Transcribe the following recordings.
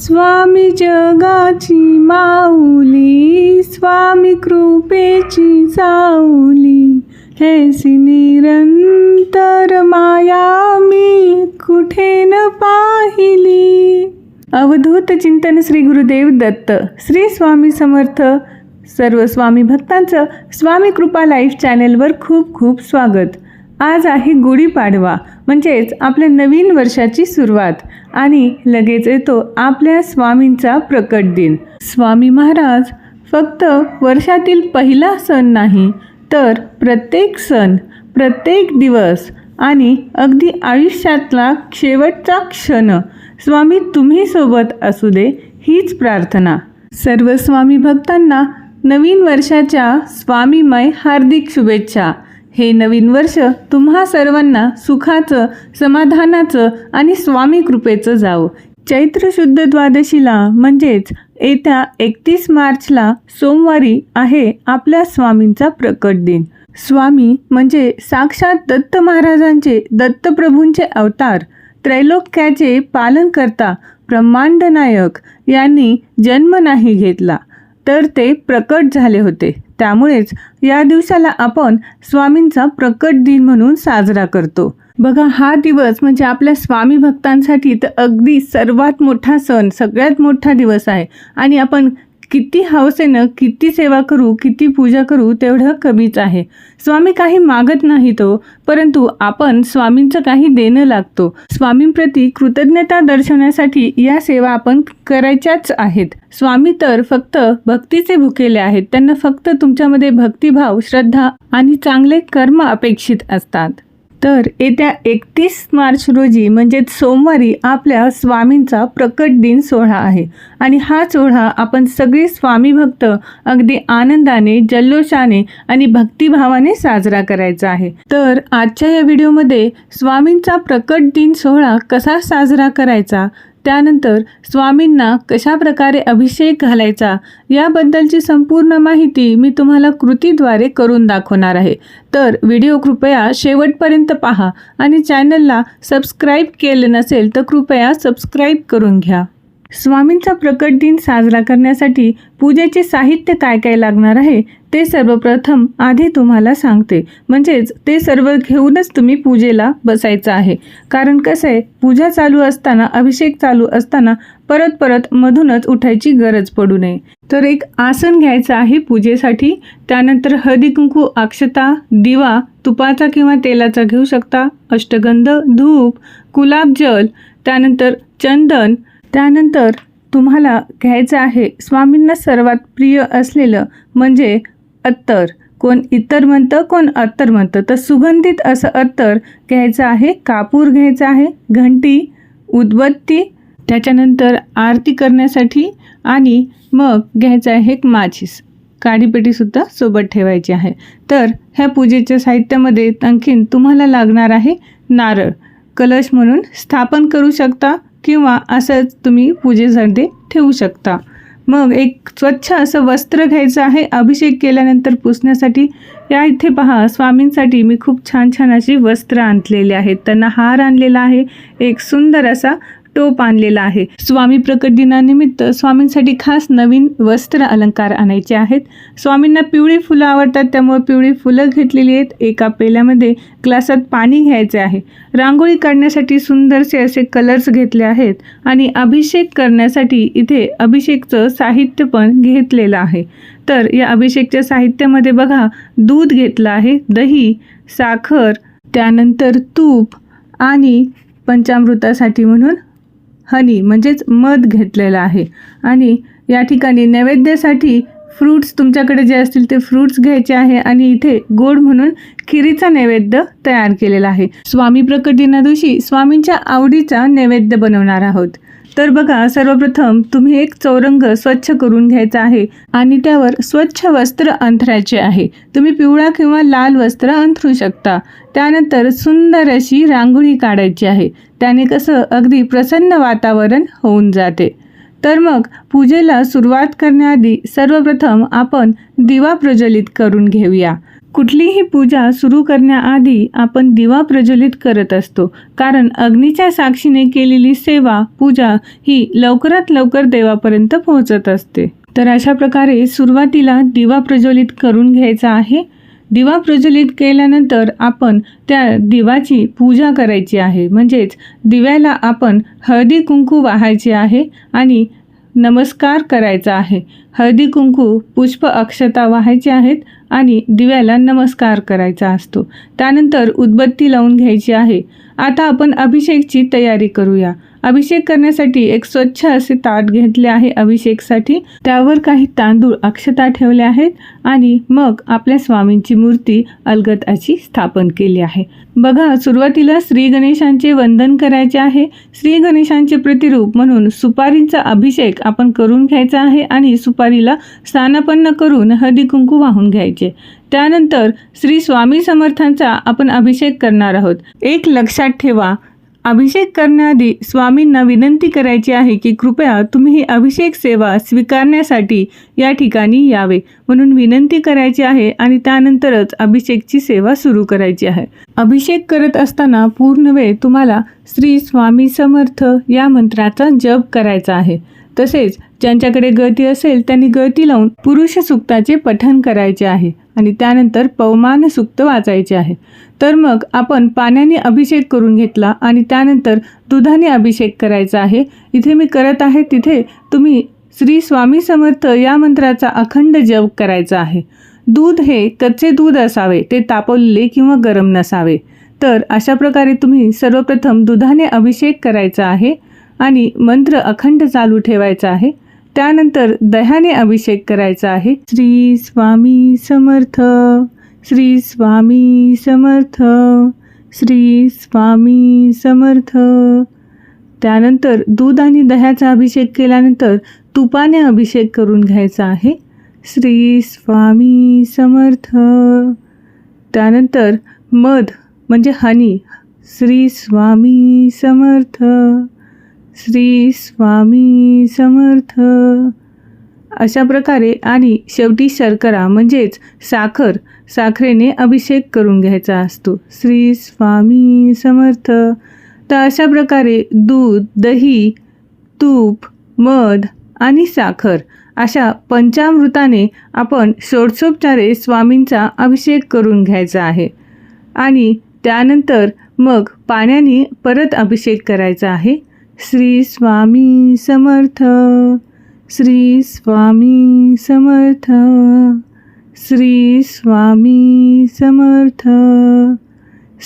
स्वामी जगाची माऊली स्वामी कृपेची साऊली हेसी निरंतर माया मी कुठे न पाहिली. अवधूत चिंतन श्री गुरुदेव दत्त श्री स्वामी समर्थ सर्व स्वामी भक्तांचं स्वामी कृपा लाईव्ह चॅनेलवर खूप खूप स्वागत. आज आहे गुढीपाडवा म्हणजेच आपल्या नवीन वर्षाची सुरुवात. आणि लगेच येतो आपल्या स्वामींचा प्रकट दिन. स्वामी महाराज फक्त वर्षातील पहिला सण नाही तर प्रत्येक सण प्रत्येक दिवस आणि अगदी आयुष्यातला शेवटचा क्षण. स्वामी तुम्ही सोबत असू दे हीच प्रार्थना. सर्व स्वामी भक्तांना नवीन वर्षाच्या स्वामीमय हार्दिक शुभेच्छा. हे नवीन वर्ष तुम्हा सर्वांना सुखाचं समाधानाचं आणि स्वामी कृपेचं जावं. चैत्र शुद्ध द्वादशीला म्हणजेच येत्या एकतीस मार्चला सोमवारी आहे आपल्या स्वामींचा प्रकट दिन. स्वामी म्हणजे साक्षात दत्त महाराजांचे दत्तप्रभूंचे अवतार त्रैलोक्याचे पालन करता ब्रह्मांड नायक यांनी जन्म नाही घेतला तर ते प्रकट झाले होते. त्यामुळेच या दिवसाला आपण स्वामींचा प्रकट दिन म्हणून साजरा करतो. बघा हा दिवस म्हणजे आपल्या स्वामी भक्तांसाठी तर अगदी सर्वात मोठा सण सगळ्यात मोठा दिवस आहे. आणि आपण किती हौसेनं किती सेवा करू किती पूजा करू तेवढं कमीच आहे. स्वामी काही मागत नाही तो परंतु आपण स्वामींचं काही देणं लागतो. स्वामींप्रती कृतज्ञता दर्शवण्यासाठी या सेवा आपण करायच्याच आहेत. स्वामी तर फक्त भक्तीचे भुकेले आहेत. त्यांना फक्त तुमच्यामध्ये भक्तिभाव श्रद्धा आणि चांगले कर्म अपेक्षित असतात. तर येत्या एकतीस मार्च रोजी म्हणजेच सोमवारी आपल्या स्वामींचा प्रकट दिन सोहळा आहे. आणि हा सोहळा आपण सगळे स्वामी भक्त अगदी आनंदाने जल्लोषाने आणि भक्तिभावाने साजरा करायचा आहे. तर आजच्या या व्हिडिओमध्ये स्वामींचा प्रकट दिन सोहळा कसा साजरा करायचा? त्यानंतर स्वामींना कशा प्रकारे अभिषेक घालायचा याबद्दलची संपूर्ण माहिती मी तुम्हाला कृतीद्वारे करून दाखवणार आहे. तर व्हिडिओ कृपया शेवटपर्यंत पहा आणि चॅनलला सबस्क्राईब केले नसेल तर कृपया सबस्क्राईब करून घ्या. स्वामींचा प्रकट दिन साजरा करण्यासाठी पूजेचे साहित्य काय काय लागणार आहे ते सर्वप्रथम आधी तुम्हाला सांगते. म्हणजेच ते सर्व घेऊनच तुम्ही पूजेला बसायचं आहे. कारण कसं आहे पूजा चालू असताना अभिषेक चालू असताना परत परत मधूनच उठायची गरज पडू नये. तर एक आसन घ्यायचं आहे पूजेसाठी. त्यानंतर हळदी कुंकू अक्षता दिवा तुपाचा किंवा तेलाचा घेऊ शकता अष्टगंध धूप गुलाबजल त्यानंतर चंदन त्यानंतर तुम्हाला घ्यायचं आहे स्वामींना सर्वात प्रिय असलेलं म्हणजे अत्तर. कोण इतर म्हणतं कोण अत्तर म्हणतं. तर सुगंधित असं अत्तर घ्यायचं आहे कापूर घ्यायचं आहे घंटी उदबत्ती त्याच्यानंतर आरती करण्यासाठी आणि मग घ्यायचं आहे एक माचीस. काडीपेटीसुद्धा सोबत ठेवायची आहे. तर ह्या पूजेच्या साहित्यामध्ये आणखीन तुम्हाला लागणार आहे नारळ. कलश म्हणून स्थापन करू शकता. किंवा असंच तुम्ही पूजेसाठी ठेवू शकता. मग एक स्वच्छ असं वस्त्र घ्यायचं आहे अभिषेक केल्यानंतर पुसण्यासाठी. या इथे पहा स्वामींसाठी मी खूप छान छान अशी वस्त्र आणलेली आहेत. त्यांना हार आणलेला आहे. एक सुंदर असा टोप आणलेला आहे. स्वामी प्रकट दिनानिमित्त स्वामींसाठी खास नवीन वस्त्र अलंकार आणायचे आहेत. स्वामींना पिवळी फुलं आवडतात त्यामुळे पिवळी फुलं घेतलेली आहेत. एका पेल्यामध्ये ग्लासात पाणी घ्यायचे आहे. रांगोळी काढण्यासाठी सुंदरसे असे कलर्स घेतले आहेत आणि अभिषेक करण्यासाठी इथे अभिषेकचं साहित्य पण घेतलेलं आहे. तर या अभिषेकच्या साहित्यामध्ये बघा दूध घेतलं आहे दही साखर त्यानंतर तूप आणि पंचामृतासाठी म्हणून हनी म्हणजेच मध घेतलेलं आहे. आणि या ठिकाणी नैवेद्यासाठी फ्रूट्स तुमच्याकडे जे असतील ते फ्रूट्स घ्यायचे आहे आणि इथे गोड म्हणून खिरीचा नैवेद्य तयार केलेला आहे. स्वामी प्रकट दिना दिवशी स्वामींच्या आवडीचा नैवेद्य बनवणार आहोत. तर बघा सर्वप्रथम तुम्ही एक चौरंग स्वच्छ करून घ्यायचा आहे आणि त्यावर स्वच्छ वस्त्र अंथरायचे आहे. तुम्ही पिवळा किंवा लाल वस्त्र अंथरू शकता. त्यानंतर सुंदर अशी रांगोळी काढायची आहे. त्याने कसं? अगदी प्रसन्न वातावरण होऊन जाते. तर मग पूजेला सुरुवात करण्याआधी सर्वप्रथम आपण दिवा प्रज्वलित करून घेऊया. कुठलीही पूजा सुरू करण्याआधी आपण दिवा प्रज्वलित करत असतो. कारण अग्नीच्या साक्षीने केलेली सेवा पूजा ही लवकरात लवकर देवापर्यंत पोहोचत असते. तर अशा प्रकारे सुरुवातीला दिवा प्रज्वलित करून घ्यायचा आहे. दिवा प्रज्वलित केल्यानंतर आपण त्या दिवाची पूजा करायची आहे. म्हणजेच दिव्याला आपण हळदी कुंकू वाहायचे आहे आणि नमस्कार करायचा आहे. हळदी कुंकू पुष्प अक्षता वाहायचे आहेत. आणि दिव्याला नमस्कार करायचा असतो. त्यानंतर उदबत्ती लावून घ्यायची आहे. आता आपण अभिषेकची तयारी करूया. अभिषेक करण्यासाठी एक स्वच्छ असे ताट घेतले आहे अभिषेकसाठी. त्यावर काही तांदूळ अक्षता ठेवले आहेत आणि मग आपल्या स्वामींची मूर्ती अलगत अशी स्थापन केली आहे. बघा सुरुवातीला श्री गणेशांचे वंदन करायचे आहे. श्री गणेशांचे प्रतिरूप म्हणून सुपारींचा अभिषेक आपण करून घ्यायचा आहे आणि सुपारीला स्थानापन्न करून हळदी कुंकू वाहून घ्यायचे. त्यानंतर श्री स्वामी समर्थांचा आपण अभिषेक करणार आहोत. एक लक्षात ठेवा अभिषेक करण्याआधी स्वामींना विनंती करायची आहे की कृपया तुम्ही ही अभिषेक सेवा स्वीकारण्यासाठी या ठिकाणी यावे. म्हणून विनंती करायची आहे आणि त्यानंतरच अभिषेकची सेवा सुरू करायची आहे. अभिषेक करत असताना पूर्ण वेळ तुम्हाला श्री स्वामी समर्थ या मंत्राचा जप करायचा आहे. तसेच ज्यांच्याकडे गळती असेल त्यांनी गळती लावून पुरुष सुक्ताचे पठण करायचे आहे आणि त्यानंतर पवमान सुक्त वाचायचे आहे. तर मग आपण पाण्याने अभिषेक करून घेतला आणि त्यानंतर दुधाने अभिषेक करायचा आहे. इथे मी करत आहे तिथे तुम्ही श्री स्वामी समर्थ या मंत्राचा अखंड जप करायचा आहे. दूध हे कच्चे दूध असावे ते तापवलेले किंवा गरम नसावे. तर अशा प्रकारे तुम्ही सर्वप्रथम दुधाने अभिषेक करायचा आहे. आणि मंत्र अखंड चालू ठेवायचा आहे. त्यानंतर दह्याने अभिषेक करायचा आहे. श्री स्वामी समर्थ श्री स्वामी समर्थ श्री स्वामी समर्थ. त्यानंतर दूध आणि दह्याचा अभिषेक केल्यानंतर तुपाने अभिषेक करून घ्यायचा आहे. श्री स्वामी समर्थ. त्यानंतर मध म्हणजे हनी श्री स्वामी समर्थ. श्री स्वामी समर्थ. अशा प्रकारे आणि शेवटी शर्करा म्हणजेच साखर साखरेने अभिषेक करून घ्यायचा असतो. श्री स्वामी समर्थ. तर अशा प्रकारे दूध दही तूप मध आणि साखर अशा पंचामृताने आपण षोडशोपचारे स्वामींचा अभिषेक करून घ्यायचा आहे. आणि त्यानंतर मग पाण्याने परत अभिषेक करायचा आहे. श्री स्वामी समर्थ श्री स्वामी समर्थ श्री स्वामी समर्थ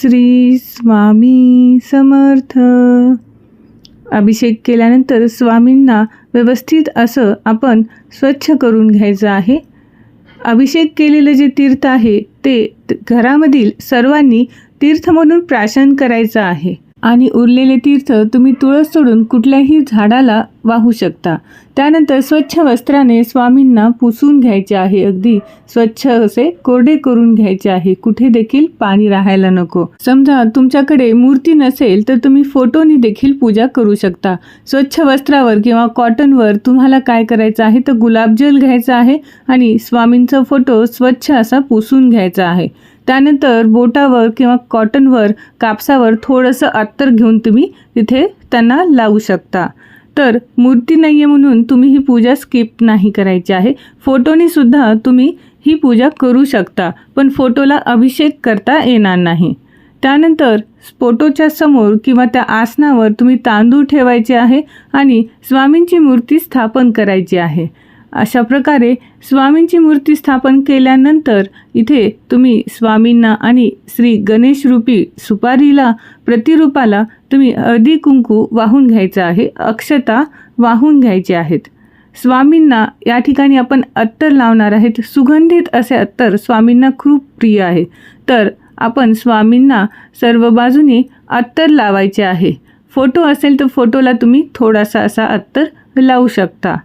श्री स्वामी समर्थ. अभिषेक केल्यानंतर स्वामींना व्यवस्थित असं आपण स्वच्छ करून घ्यायचं आहे. अभिषेक केलेलं जे तीर्थ आहे ते त- घरामधील सर्वांनी तीर्थ म्हणून प्राशन करायचं आहे. आणि उरलेले तीर्थ तुम्ही तुळस सोडून कुठल्याही झाडाला वाहू शकता. त्यानंतर स्वच्छ वस्त्राने स्वामींना पुसून घ्यायचे आहे. अगदी स्वच्छ असे कोरडे करून घ्यायचे आहे. कुठे देखील पाणी राहायला नको. समजा तुमच्याकडे मूर्ती नसेल तर तुम्ही फोटोनी देखील पूजा करू शकता. स्वच्छ वस्त्रावर किंवा कॉटनवर तुम्हाला काय करायचं आहे? तर गुलाबजल घ्यायचा आहे आणि स्वामींचा फोटो स्वच्छ असा पुसून घ्यायचा आहे. त्यानंतर बोटावर किंवा कॉटनवर कापसावर थोडंसं अत्तर घेऊन तुम्ही तिथे त्यांना लावू शकता. तर मूर्ती नाही आहे म्हणून तुम्ही ही पूजा स्किप नाही करायची आहे. फोटोनी सुद्धा तुम्ही ही पूजा करू शकता पण फोटोला अभिषेक करता येणार नाही. त्यानंतर फोटोच्या समोर किंवा त्या आसनावर तुम्ही तांदूळ ठेवायचे आहे आणि स्वामींची मूर्ती स्थापन करायची आहे. अशा प्रकारे स्वामींची मूर्ती स्थापन केल्यानंतर इथे तुम्ही स्वामींना आणि श्री गणेश रूपी सुपारीला प्रतिरूपाला तुम्ही हळदी कुंकू वाहून घ्यायचं आहे अक्षता वाहून घ्यायचे आहेत. स्वामींना या ठिकाणी आपण अत्तर लावणार आहेत. सुगंधित असे अत्तर स्वामींना खूप प्रिय आहे. तर आपण स्वामींना सर्व बाजूने अत्तर लावायचे आहे. फोटो असेल तर फोटोला तुम्ही थोडासा असा अत्तर लावू शकता.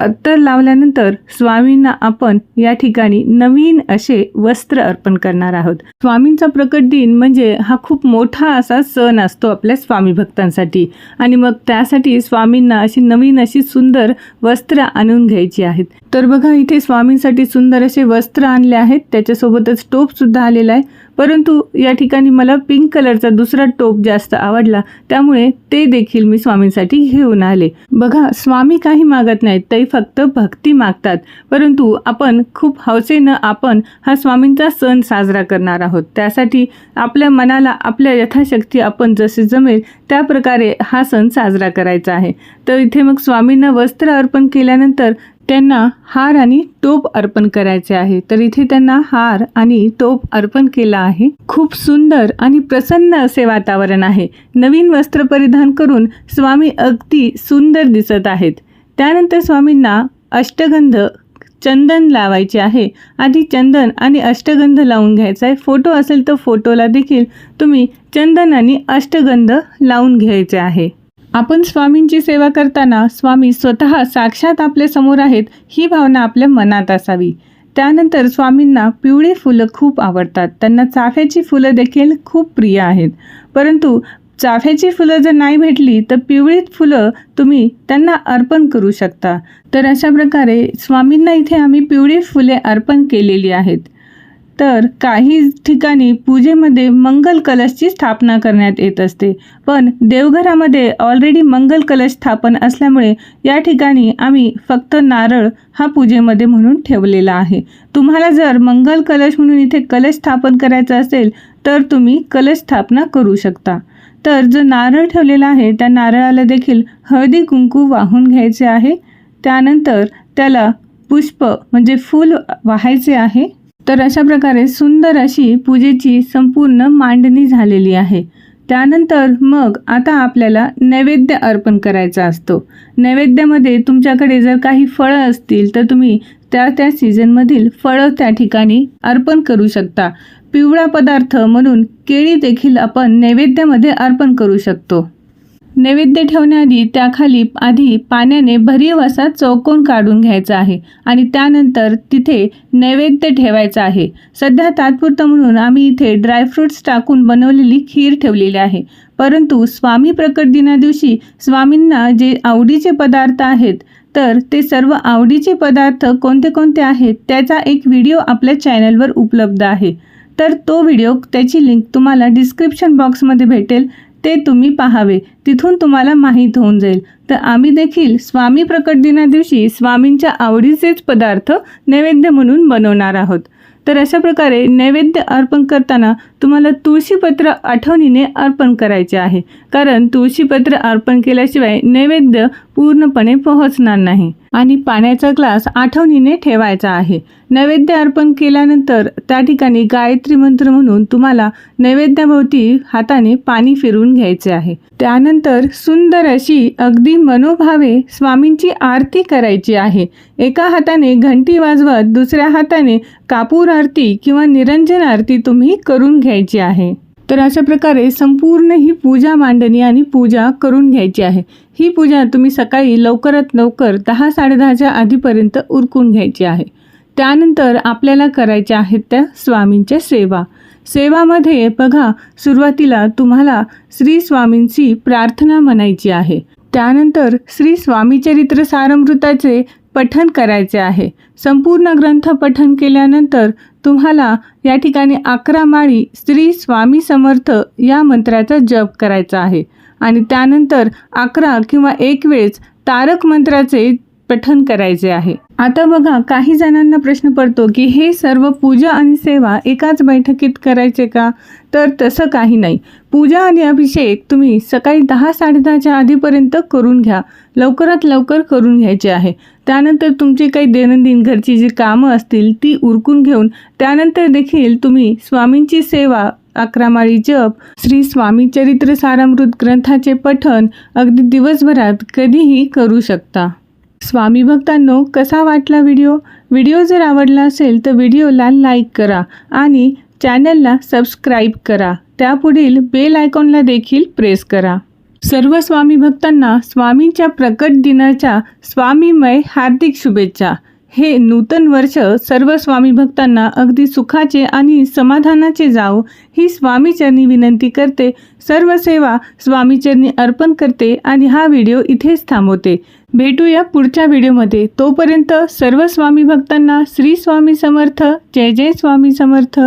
अत्तर लावल्यानंतर स्वामींना आपण या ठिकाणी नवीन असे वस्त्र अर्पण करणार आहोत. स्वामींचा प्रकट दिन म्हणजे हा खूप मोठा असा सण असतो आपल्या स्वामी भक्तांसाठी. आणि मग त्यासाठी स्वामींना अशी नवीन अशी सुंदर वस्त्र आणून घ्यायची आहेत. तर बघा इथे स्वामींसाठी सुंदर असे वस्त्र आणले आहेत. त्याच्यासोबतच टोप सुद्धा आलेला आहे. परंतु या ठिकाणी मला पिंक कलरचा दुसरा टोप जास्त आवडला. त्यामुळे ते देखील मी स्वामींसाठी घेऊन आले. बघा स्वामी काही मागत नाहीत ते फक्त भक्ती मागतात. परंतु आपण खूप हौसेनं आपण हा स्वामींचा सण साजरा करणार आहोत. त्यासाठी आपल्या मनाला आपल्या यथाशक्ती आपण जसे जमेल त्या प्रकारे हा सण साजरा करायचा आहे. तर इथे मग स्वामींना वस्त्र अर्पण केल्यानंतर त्यांना हार आणि टोप अर्पण करायचे आहे. तर इथे त्यांना हार आणि टोप अर्पण केला आहे. खूप सुंदर आणि प्रसन्न असे वातावरण आहे. नवीन वस्त्र परिधान करून स्वामी अगदी सुंदर दिसत आहेत. त्यानंतर स्वामींना अष्टगंध चंदन लावायचे आहे. आधी चंदन आणि अष्टगंध लावून घ्यायचा आहे. फोटो असेल तर फोटोला देखील तुम्ही चंदन आणि अष्टगंध लावून घ्यायचे आहे. आपण स्वामींची सेवा करताना स्वामी स्वतः साक्षात आपल्यासमोर आहेत ही भावना आपल्या मनात असावी. त्यानंतर स्वामींना पिवळी फुलं खूप आवडतात. त्यांना चाफ्याची फुलं देखील खूप प्रिय आहेत. परंतु चाफ्याची फुलं जर नाही भेटली तर पिवळी फुलं तुम्ही त्यांना अर्पण करू शकता. तर अशा प्रकारे स्वामींना इथे आम्ही पिवळी फुले अर्पण केलेली आहेत. तर काही ठिकाणी पूजेमध्ये मंगल कलशची स्थापना करण्यात येत असते. पण देवघरामध्ये ऑलरेडी मंगल कलश स्थापन असल्यामुळे या ठिकाणी आम्ही फक्त नारळ हा पूजेमध्ये म्हणून ठेवलेला आहे. तुम्हाला जर मंगल कलश म्हणून इथे कलश स्थापन करायचा असेल तर तुम्ही कलश स्थापना करू शकता. तर जो नारळ ठेवलेला आहे त्या नारळाला देखील हळदी कुंकू वाहून घ्यायचे आहे. त्यानंतर त्याला पुष्प म्हणजे फूल वाहायचे आहे. तर अशा प्रकारे सुंदर अशी पूजेची संपूर्ण मांडणी झालेली आहे. त्यानंतर मग आता आपल्याला नैवेद्य अर्पण करायचा असतो. नैवेद्यामध्ये तुमच्याकडे जर काही फळं असतील तर तुम्ही त्या त्या सीझनमधील फळं त्या ठिकाणी अर्पण करू शकता. पिवळा पदार्थ म्हणून केळी देखील आपण नैवेद्यामध्ये अर्पण करू शकतो. नैवेद्य ठेवण्याआधी त्याखाली आधी पाण्याने भरीव असा चौकोन काढून घ्यायचा आहे आणि त्यानंतर तिथे नैवेद्य ठेवायचा आहे. सध्या तात्पुरतं म्हणून आम्ही इथे ड्रायफ्रुट्स टाकून बनवलेली खीर ठेवलेली आहे. परंतु स्वामी प्रकट दिना दिवशी स्वामींना जे आवडीचे पदार्थ आहेत तर ते सर्व आवडीचे पदार्थ कोणते कोणते आहेत त्याचा एक व्हिडिओ आपल्या चॅनलवर उपलब्ध आहे. तर तो व्हिडिओ त्याची लिंक तुम्हाला डिस्क्रिप्शन बॉक्समध्ये भेटेल. ते तुम्ही पाहावे. तिथून तुम्हाला माहीत होऊन जाईल. तर आम्ही देखील स्वामी प्रकट दिना दिवशी स्वामींच्या आवडीचेच पदार्थ नैवेद्य म्हणून बनवणार आहोत. तर अशा प्रकारे नैवेद्य अर्पण करताना तुम्हाला तुळशीपत्र आठवणीने अर्पण करायचे आहे. कारण तुळशीपत्र अर्पण केल्याशिवाय नैवेद्य पूर्णपणे पोहोचणार नाही. आणि पाण्याचा ग्लास आठवणीने ठेवायचा आहे. नैवेद्य अर्पण केल्यानंतर त्या ठिकाणी गायत्री मंत्र म्हणून तुम्हाला नैवेद्याभोवती हाताने पाणी फिरवून घ्यायचे आहे. त्यानंतर सुंदर अशी अगदी मनोभावे स्वामींची आरती करायची आहे. एका हाताने घंटी वाजवत दुसऱ्या हाताने कापूर आरती किंवा निरंजन आरती तुम्ही करून घ्यायची आहे. तर अशा प्रकारे संपूर्ण ही पूजा मांडणी आणि पूजा करून घ्यायची आहे. ही पूजा तुम्ही सकाळी लवकरात लवकर दहा साडेदहाच्या आधीपर्यंत उरकून घ्यायची आहे. त्यानंतर आपल्याला करायच्या आहेत त्या स्वामींच्या सेवा. सेवामध्ये बघा सुरुवातीला तुम्हाला श्री स्वामींची प्रार्थना म्हणायची आहे. त्यानंतर श्री स्वामीचरित्र सारमृताचे पठन करायचे आहे. संपूर्ण ग्रंथ पठन केल्यानंतर तुम्हाला या ठिकाणी अकरा माळी श्री स्वामी समर्थ या मंत्राचा जप करायचा आहे. आणि त्यानंतर अकरा किंवा एक वेळेस तारक मंत्राचे पठन करायचे आहे. आता बघा काही जणांना प्रश्न पडतो की हे सर्व पूजा आणि सेवा एकाच बैठकीत करायचे का? तर तसं काही नाही. पूजा आणि अभिषेक तुम्ही सकाळी दहा साडेदहाच्या आधीपर्यंत करून घ्या. लवकरात लवकर करून घ्यायचे आहे. त्यानंतर तुमची काही दैनंदिन घरची जी कामं असतील ती उरकून घेऊन त्यानंतर देखील तुम्ही स्वामींची सेवा अकरामाळी जप श्री स्वामी चरित्र सारामृत ग्रंथाचे पठण अगदी दिवसभरात कधीही करू शकता. स्वामी भक्तांनो कसा वाटला व्हिडिओ? व्हिडिओ जर आवडला असेल तर व्हिडिओला लाईक करा आणि चॅनलला सबस्क्राईब करा. त्यापुढील बेल आयकॉनला देखील प्रेस करा. सर्व स्वामी भक्तांना स्वामींच्या प्रकट दिनाच्या स्वामीमय हार्दिक शुभेच्छा. हे नूतन वर्ष सर्व स्वामी भक्तांना अगदी सुखाचे आणि समाधानाचे जावो ही स्वामीचरणी विनंती करते. सर्व सेवा स्वामीचरणी अर्पण करते आणि हा व्हिडिओ इथेच थांबवते. भेटूया पुढच्या व्हिडिओमध्ये. तोपर्यंत सर्व स्वामी भक्तांना श्री स्वामी समर्थ. जय जय स्वामी समर्थ.